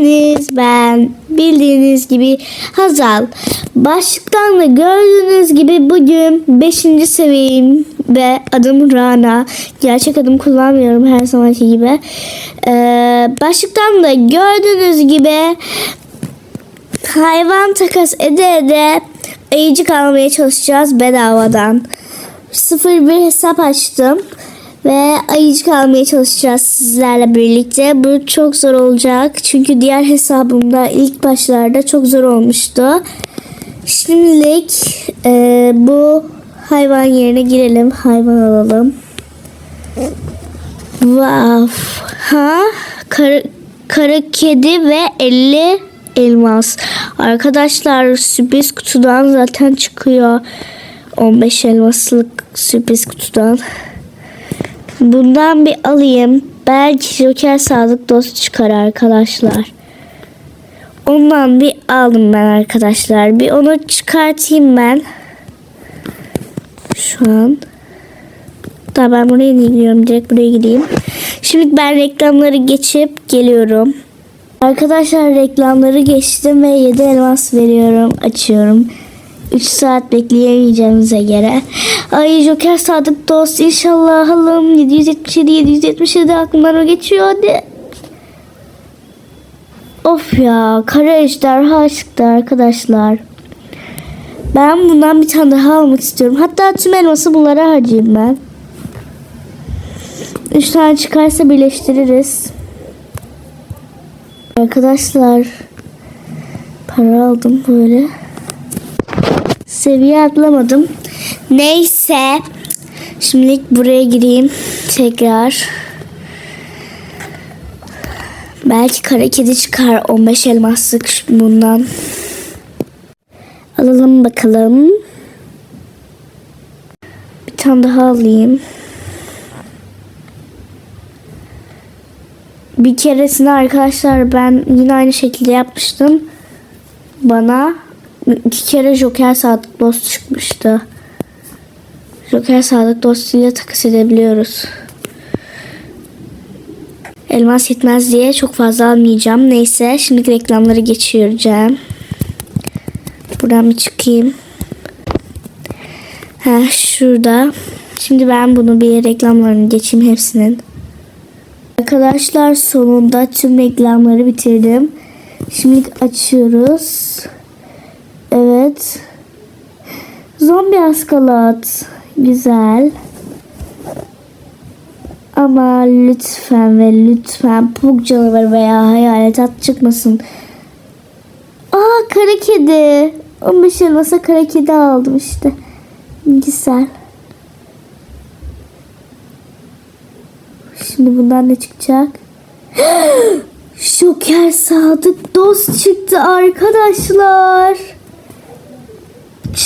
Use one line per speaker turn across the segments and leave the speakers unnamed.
geldiniz. Ben bildiğiniz gibi Hazal. Başlıktan da gördüğünüz gibi bugün 5. seviyeyim ve adım Rana. Gerçek adım kullanmıyorum her zamanki gibi. Ee, başlıktan da gördüğünüz gibi hayvan takas ede ede ayıcık almaya çalışacağız bedavadan. Sıfır bir hesap açtım ve ayıcık almaya çalışacağız sizlerle birlikte. Bu çok zor olacak çünkü diğer hesabımda ilk başlarda çok zor olmuştu. Şimdilik e, bu hayvan yerine girelim. Hayvan alalım. Wow. Ha? Kara, kara kedi ve 50 elmas. Arkadaşlar sürpriz kutudan zaten çıkıyor. 15 elmaslık sürpriz kutudan. Bundan bir alayım. Belki Joker Sadık Dost çıkar arkadaşlar. Ondan bir aldım ben arkadaşlar. Bir onu çıkartayım ben. Şu an. Daha ben buraya gidiyorum? Direkt buraya gideyim. Şimdi ben reklamları geçip geliyorum. Arkadaşlar reklamları geçtim ve 7 elmas veriyorum. Açıyorum. 3 saat bekleyemeyeceğimize göre. Ay Joker Sadık Dost inşallah alım 777 777 aklımdan o geçiyor hadi. Of ya kara ejderha çıktı arkadaşlar. Ben bundan bir tane daha almak istiyorum. Hatta tüm elması bunlara harcayayım ben. 3 tane çıkarsa birleştiririz. Arkadaşlar para aldım böyle. Seviye atlamadım. Neyse. Şimdilik buraya gireyim. Tekrar. Belki kara kedi çıkar 15 elmaslık bundan. Alalım bakalım. Bir tane daha alayım. Bir keresinde arkadaşlar ben yine aynı şekilde yapmıştım. Bana iki kere Joker Sadık Dost çıkmıştı. Joker Sadık Dost ile takas edebiliyoruz. Elmas yetmez diye çok fazla almayacağım. Neyse şimdi reklamları geçiyorum. Buradan bir çıkayım. Ha şurada. Şimdi ben bunu bir reklamlarını geçeyim hepsinin. Arkadaşlar sonunda tüm reklamları bitirdim. Şimdi açıyoruz. Evet. Zombi askalat. Güzel. Ama lütfen ve lütfen puk canavarı veya hayalet at çıkmasın. Aa kara kedi. 15 elmasa kara kedi aldım işte. Güzel. Şimdi bundan ne çıkacak? Şoker Sadık Dost çıktı arkadaşlar.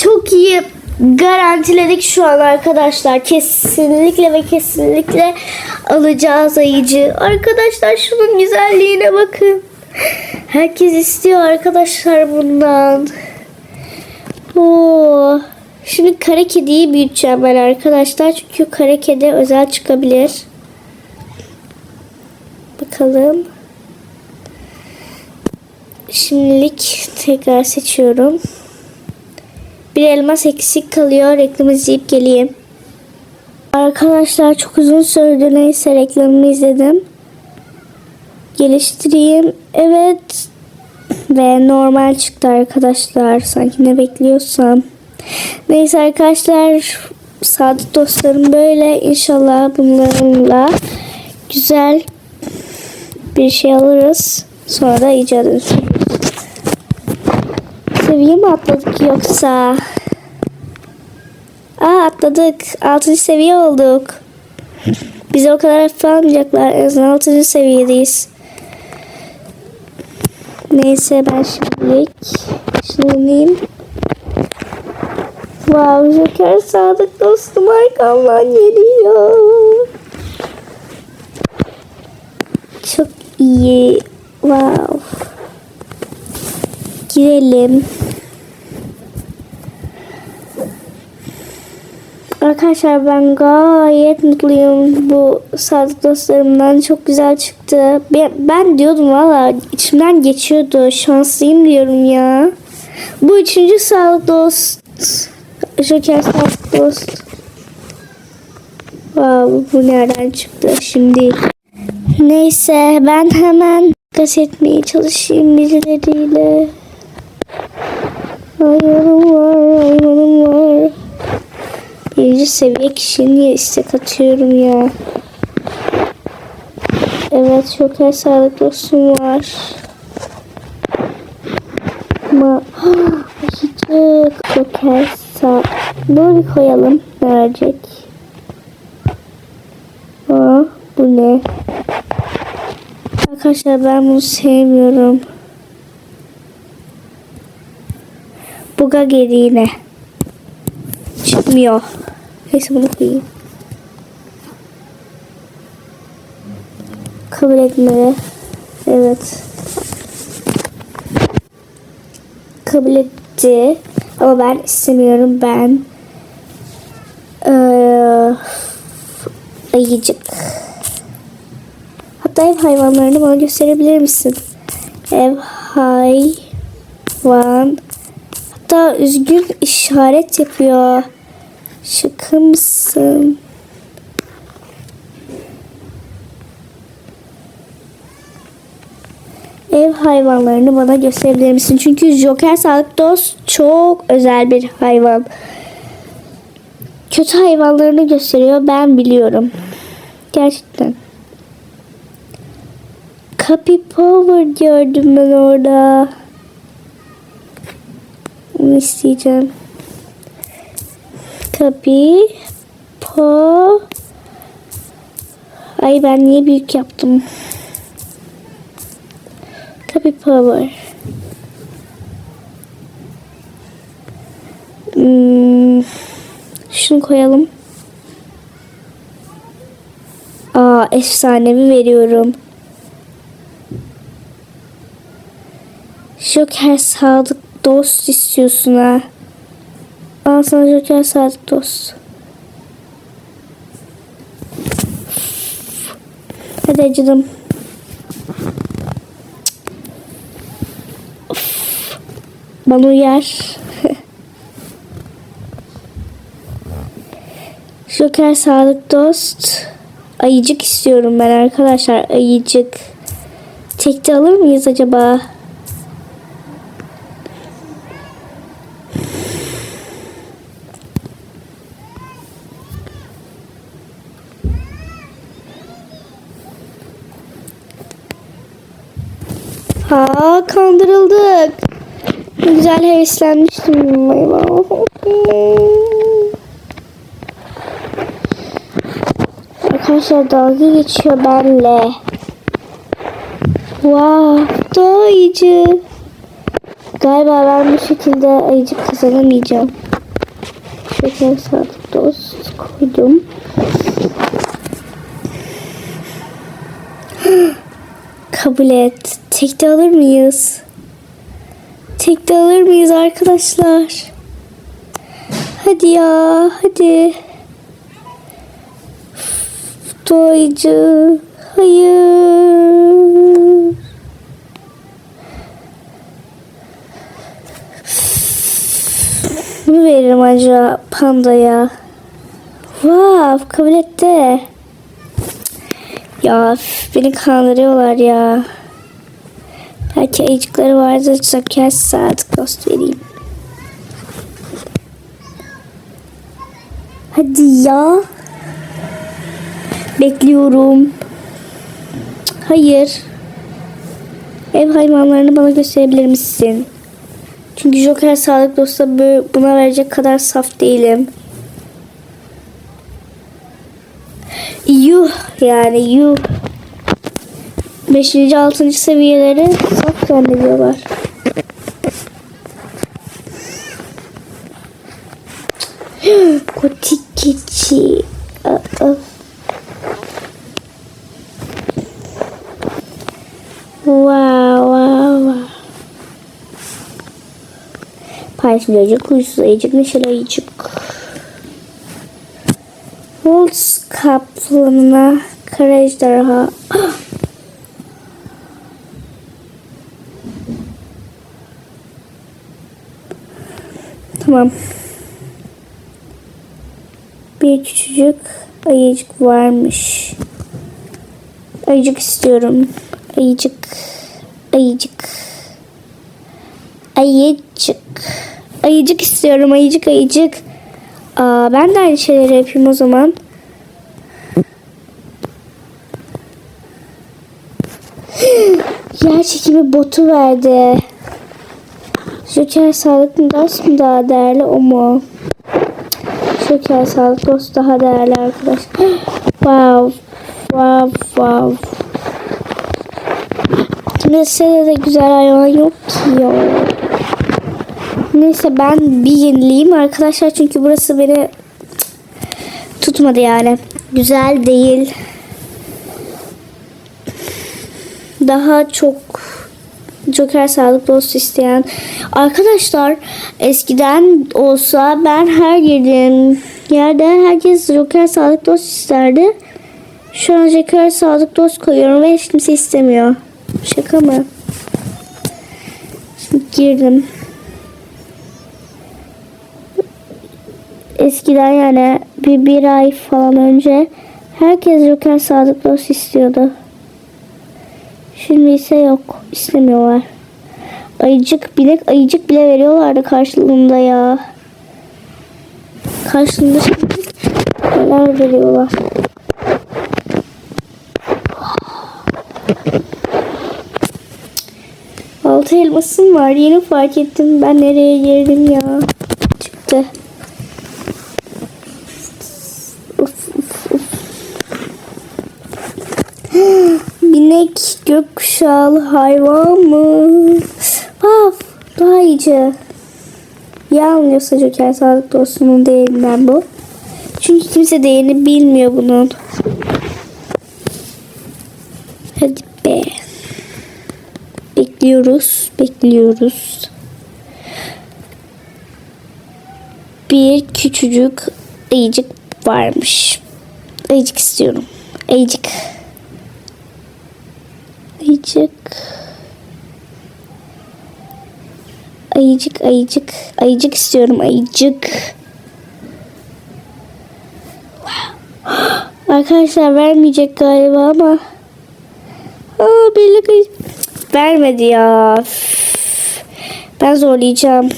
Çok iyi garantiledik şu an arkadaşlar. Kesinlikle ve kesinlikle alacağız ayıcı. Arkadaşlar şunun güzelliğine bakın. Herkes istiyor arkadaşlar bundan. Oo. Şimdi kara kediyi büyüteceğim ben arkadaşlar. Çünkü kara kedi özel çıkabilir. Bakalım. Şimdilik tekrar seçiyorum. Bir elmas eksik kalıyor. Reklamı izleyip geleyim. Arkadaşlar çok uzun sürdü. Neyse reklamımı izledim. Geliştireyim. Evet. Ve normal çıktı arkadaşlar. Sanki ne bekliyorsam. Neyse arkadaşlar. Sadık dostlarım böyle. İnşallah bunlarla güzel bir şey alırız. Sonra da icat. Seviye mi atladık yoksa? Aa atladık. 6. seviye olduk. Bize o kadar hafife almayacaklar. En azından 6. seviyedeyiz. Neyse ben şimdilik şunlayayım. Wow, Joker sadık dostum arkamdan geliyor. Çok iyi. Wow. Girelim. Arkadaşlar ben gayet mutluyum. Bu sadık dostlarımdan çok güzel çıktı. Ben, ben diyordum valla içimden geçiyordu. Şanslıyım diyorum ya. Bu üçüncü sadık dost. Joker sadık dost. Wow, bu nereden çıktı şimdi? Neyse ben hemen gaz etmeye çalışayım birileriyle. Hayvanım var, hayvanım var. Birinci seviye kişiye niye istek atıyorum ya? Evet çok her sağlık dostum var. Ama ayıcık çok her sağ. Böyle koyalım. Verecek? Aa, bu ne? Arkadaşlar ben bunu sevmiyorum. Buga geri yine. Çıkmıyor. Neyse bunu koyayım. Kabul etmeli. Evet. Kabul etti. Ama ben istemiyorum. Ben eee ayıcık. Hatta ev hayvanlarını bana gösterebilir misin? Ev hayvan. Hatta üzgün işaret yapıyor. Şaka mısın? Ev hayvanlarını bana gösterebilir misin? Çünkü Joker Sağlık Dost çok özel bir hayvan. Kötü hayvanlarını gösteriyor. Ben biliyorum. Gerçekten. Copy Power gördüm ben orada. Onu isteyeceğim. Copy Po Ay ben niye büyük yaptım? Copy Power. Hmm, şunu koyalım. Aa efsanevi veriyorum. Joker sadık dost istiyorsun ha. Al sana Joker sadık dost. Hadi acıdım. Of. Bana uyar. Joker sadık dost. Ayıcık istiyorum ben arkadaşlar. Ayıcık. Tekte alır mıyız acaba? Ha kandırıldık. Güzel heveslenmiştim. Arkadaşlar dalga geçiyor benle. Wow, da ayıcı. Galiba ben bu şekilde ayıcık kazanamayacağım. Şeker sadık dost koydum. Kabul et. Tekte alır mıyız? Tekte alır mıyız arkadaşlar? Hadi ya, hadi. Doyucu. Hayır. Bunu veririm acaba pandaya. Wow, kabul etti. Ya beni kandırıyorlar ya. Belki ayıcıkları vardır. Joker saat dost vereyim. Hadi ya. Bekliyorum. Hayır. Ev hayvanlarını bana gösterebilir misin? Çünkü Joker sağlık dostu buna verecek kadar saf değilim. Yuh yani yuh. 5. 6. seviyeleri saf zannediyorlar. Kotik keçi. Wow, wow, wow. Paylaşım ayıcık, huysuz ayıcık, neşeli ayıcık. Reynolds kaplanına kara ejderha. tamam. Bir küçücük ayıcık varmış. Ayıcık istiyorum. Ayıcık. Ayıcık. Ayıcık. Ayıcık istiyorum. Ayıcık ayıcık. Aa, ben de aynı şeyleri yapayım o zaman. Yer çekimi botu verdi. Joker sağlıklı dost mu daha değerli o mu? Joker sağlıklı dost daha değerli arkadaş. Wow. Wow wow. Mesela de güzel hayvan yok ki ya. Neyse ben bir yenileyim arkadaşlar çünkü burası beni tutmadı yani. Güzel değil. Daha çok Joker sağlık dost isteyen arkadaşlar eskiden olsa ben her girdiğim yerde herkes Joker sağlık dost isterdi. Şu an Joker sağlık dost koyuyorum ve hiç kimse istemiyor. Şaka mı? Şimdi girdim. Eskiden yani bir, bir ay falan önce herkes Joker Sadık Dost istiyordu. Şimdi ise yok. istemiyorlar. Ayıcık bilek ayıcık bile veriyorlardı karşılığında ya. Karşılığında neler veriyorlar. Altı elmasım var. Yeni fark ettim. Ben nereye girdim ya. Çıktı. Binek gökkuşağı hayvan mı? Of, daha iyice. Ya anlıyorsa Joker sağlık dostunun değerinden bu. Çünkü kimse değerini bilmiyor bunun. Hadi be. Bekliyoruz, bekliyoruz. Bir küçücük ayıcık varmış. Ayıcık istiyorum. Ayıcık. Ayıcık. Ayıcık, ayıcık. Ayıcık istiyorum, ayıcık. Arkadaşlar vermeyecek galiba ama. Aa, birlik. Vermedi ya. Ben zorlayacağım.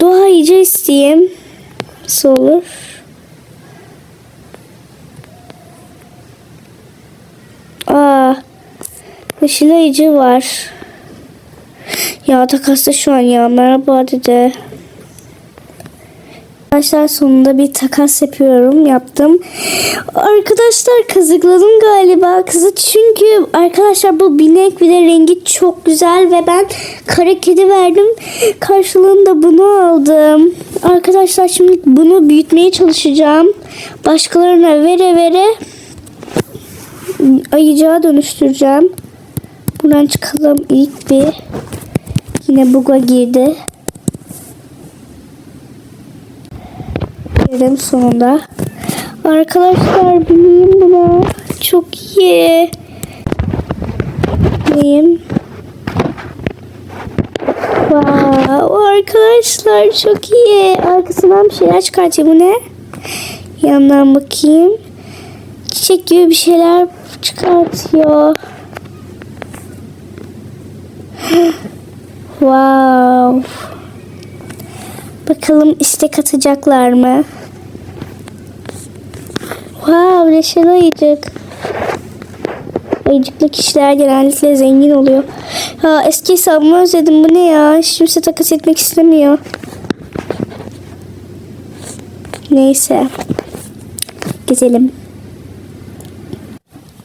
Doğa iyice isteyeyim. Nasıl olur? Aa, ışılayıcı var. Ya takasta şu an ya. Merhaba dede. Arkadaşlar sonunda bir takas yapıyorum. Yaptım. Arkadaşlar kazıkladım galiba kızı. Çünkü arkadaşlar bu binek bir de rengi çok güzel ve ben kara kedi verdim. Karşılığında bunu aldım. Arkadaşlar şimdi bunu büyütmeye çalışacağım. Başkalarına vere vere ayıcağa dönüştüreceğim. Buradan çıkalım ilk bir. Yine buga girdi. Girdim sonunda. Arkadaşlar bineyim buna. Çok iyi. Bineyim. Wow, arkadaşlar çok iyi. Arkasından bir şeyler çıkartayım. Bu ne? Yandan bakayım. Çiçek gibi bir şeyler çıkartıyor. Wow. Bakalım istek atacaklar mı? Wow neşeli ayıcık. Ayıcıklı kişiler genellikle zengin oluyor. Ha eski hesabımı özledim. Bu ne ya? Hiç kimse takas etmek istemiyor. Neyse. Gezelim.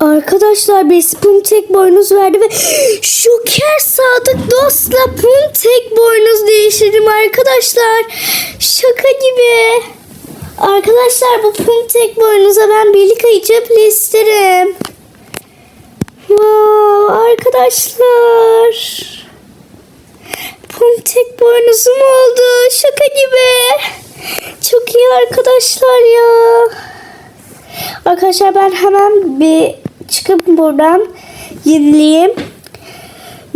Arkadaşlar birisi Pumtek boynuz verdi ve Şoker Sadık Dost'la Pumtek boynuz değiştirdim arkadaşlar. Şaka gibi. Arkadaşlar bu Pumtek boynuza ben birlik ayıcıp isterim. Wow arkadaşlar. Pumtek boynuzum oldu. şaka gibi. Çok iyi arkadaşlar ya. Arkadaşlar ben hemen bir çıkıp buradan yenileyim.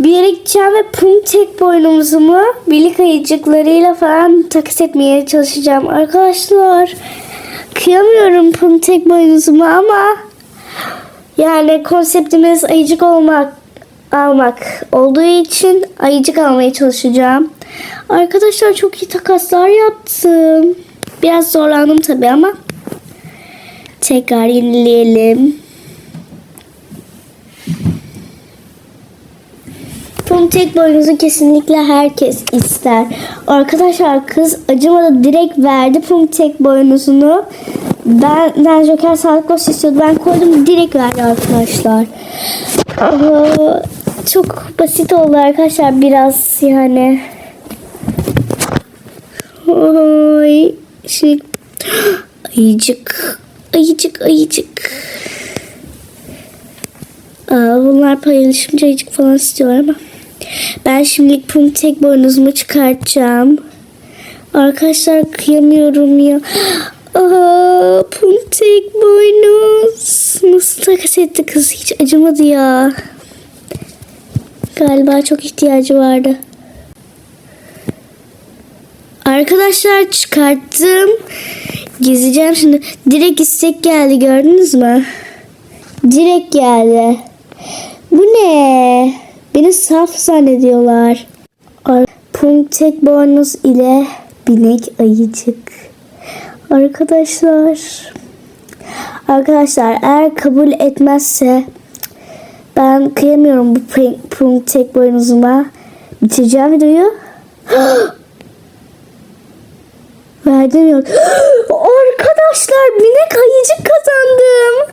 Bir yere gideceğim ve pum tek boynumuzumu birlik ayıcıklarıyla falan takas etmeye çalışacağım. Arkadaşlar kıyamıyorum pum tek ama yani konseptimiz ayıcık olmak almak olduğu için ayıcık almaya çalışacağım. Arkadaşlar çok iyi takaslar yaptım. Biraz zorlandım tabii ama tekrar yenileyelim. Tek boynuzu kesinlikle herkes ister. Arkadaşlar kız acımadı direkt verdi tek boynuzunu. Ben, ben Joker sağlık losu istiyordu. Ben koydum direkt verdi arkadaşlar. Aa, çok basit oldu arkadaşlar biraz yani. Ay, şey, ayıcık, ayıcık, ayıcık. Aa, bunlar paylaşımcı ayıcık falan istiyorlar ama. Ben şimdilik pum tek boynuzumu çıkartacağım. Arkadaşlar kıyamıyorum ya. Aa, pum tek boynuz. Nasıl takas etti kız hiç acımadı ya. Galiba çok ihtiyacı vardı. Arkadaşlar çıkarttım. Gezeceğim şimdi. Direkt istek geldi gördünüz mü? Direkt geldi. Bu ne? Beni saf zannediyorlar. Ar- Pum tek boynuz ile binek ayıcık. Arkadaşlar. Arkadaşlar eğer kabul etmezse ben kıyamıyorum bu pum- pum tek boynuzuma. Bitireceğim videoyu. Verdim yok. Arkadaşlar binek ayıcık kazandım.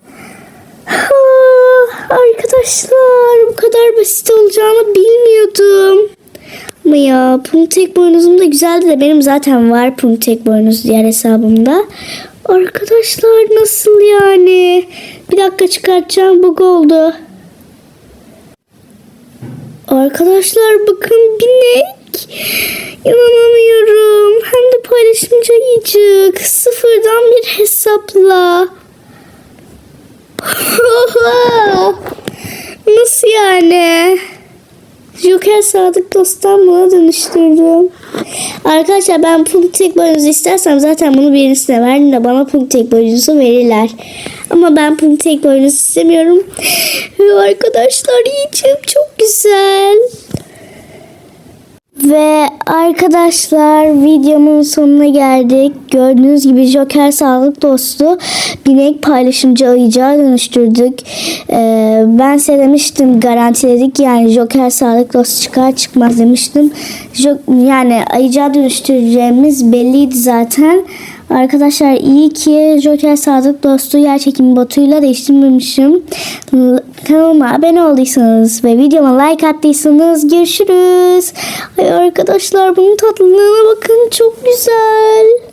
Arkadaşlar bu kadar basit olacağını bilmiyordum. Ama ya pum tek boynuzum da güzeldi de benim zaten var pum tek boynuz diğer hesabımda. Arkadaşlar nasıl yani? Bir dakika çıkartacağım bug oldu. Arkadaşlar bakın binek. İnanamıyorum. Hem de paylaşımcı. Sıfırdan bir hesapla. Nasıl yani? Joker Sadık Dost'tan dönüştürdüm. Arkadaşlar ben pul tek boynuzu istersem zaten bunu birisine verdim de bana pul tek boynuzu verirler. Ama ben pul tek boynuzu istemiyorum. Ve arkadaşlar yiyeceğim çok güzel. Ve arkadaşlar videomun sonuna geldik. Gördüğünüz gibi Joker sağlık dostu binek paylaşımcı ayıcağa dönüştürdük. Ee, ben size demiştim garantiledik yani Joker sağlık dostu çıkar çıkmaz demiştim. Jo- yani ayıcağa dönüştüreceğimiz belliydi zaten. Arkadaşlar iyi ki Joker Sadık Dostu yer çekimi botuyla değiştirmemişim. Kanalıma abone olduysanız ve videoma like attıysanız görüşürüz. Ay arkadaşlar bunun tatlılığına bakın çok güzel.